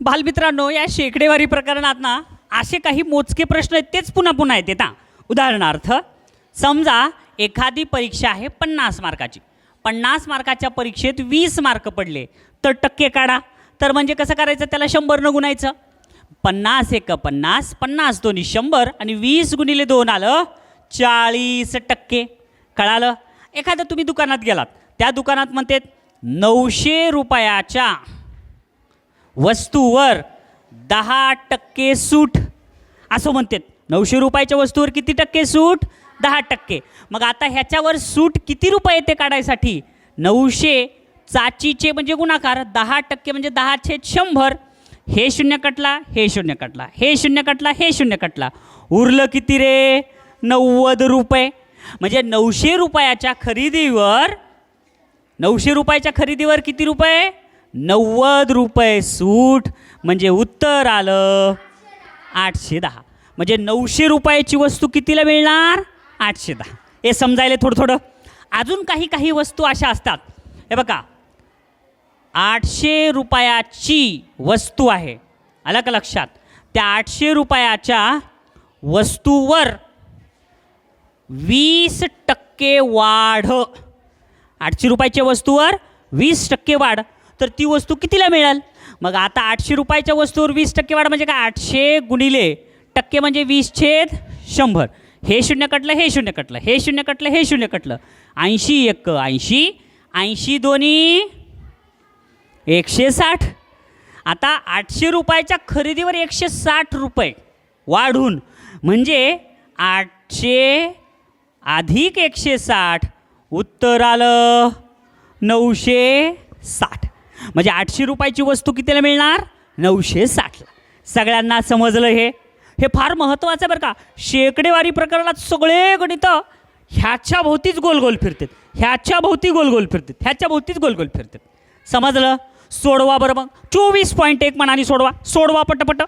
बालमित्रांनो या शेकडेवारी प्रकरणात ना असे काही मोजके प्रश्न आहेत तेच पुन्हा पुन्हा येतात हां. उदाहरणार्थ समजा एखादी परीक्षा आहे पन्नास मार्काची. पन्नास मार्काच्या परीक्षेत वीस मार्क पडले तर टक्के काढा. तर म्हणजे कसं करायचं? त्याला शंभरनं गुणायचं. पन्नास एक पन्नास पन्नास दोन्ही शंभर आणि वीस गुणिले दोन आलं चाळीस टक्के. कळालं? एखादं तुम्ही दुकानात गेलात. त्या दुकानात म्हणतात नऊशे रुपयाच्या वस्तूवर दहा टक्के सूट. असं म्हणतात. नऊशे रुपयाच्या वस्तूवर किती टक्के सूट? दहा टक्के. मग आता ह्याच्यावर सूट किती रुपये येते काढायसाठी? नऊशे चाचीचे म्हणजे गुणाकार. दहा टक्के म्हणजे दहा छेद शंभर. हे शून्य कटला हे शून्य कटला. हे शून्य कटला हे शून्य कटला. उरलं किती रे? नव्वद रुपये. म्हणजे नऊशे रुपयाच्या खरेदीवर नऊशे रुपयाच्या खरेदीवर किती रुपये? नव्वद रुपये सूट म्हणजे उत्तर आलं आठशे दहा. म्हणजे नऊशे रुपयाची वस्तू कितीला मिळणार? आठशे दहा. हे समजायला थोडं थोडं अजून काही काही वस्तू अशा असतात. हे बघा. आठशे रुपयाची वस्तू आहे. आलं का लक्षात? त्या आठशे रुपयाच्या वस्तूवर वीस टक्के वाढ. आठशे रुपयाच्या वस्तूवर वीस टक्के वाढ. तर ती वस्तू कितीला मिळाल? मग आता आठशे रुपयाच्या वस्तूवर वीस टक्के वाढ म्हणजे काय? आठशे गुणिले टक्के म्हणजे वीस छेद शंभर. हे शून्य कटलं हे शून्य कटलं हे शून्य कटलं हे शून्य कटलं. ऐंशी एक ऐंशी ऐंशी दोन्ही एकशे साठ. आता आठशे रुपयाच्या खरेदीवर एकशे साठ रुपये वाढून म्हणजे आठशे अधिक एकशे साठ उत्तर आलं नऊशे साठ. म्हणजे आठशे रुपयाची वस्तू कितीला मिळणार? नऊशे साठला सगळ्यांना समजलं हे? हे फार महत्त्वाचं आहे बरं का. शेकडेवारी प्रकरणात सगळे गणित ह्याच्या भोवतीच गोल गोल फिरतात. ह्याच्या भोवती गोल गोल फिरतात. ह्याच्या भोवतीच गोल गोल फिरतात. समजलं? सोडवा बरं मग. चोवीस पॉईंट एक मनाने सोडवा. सोडवा पटपट.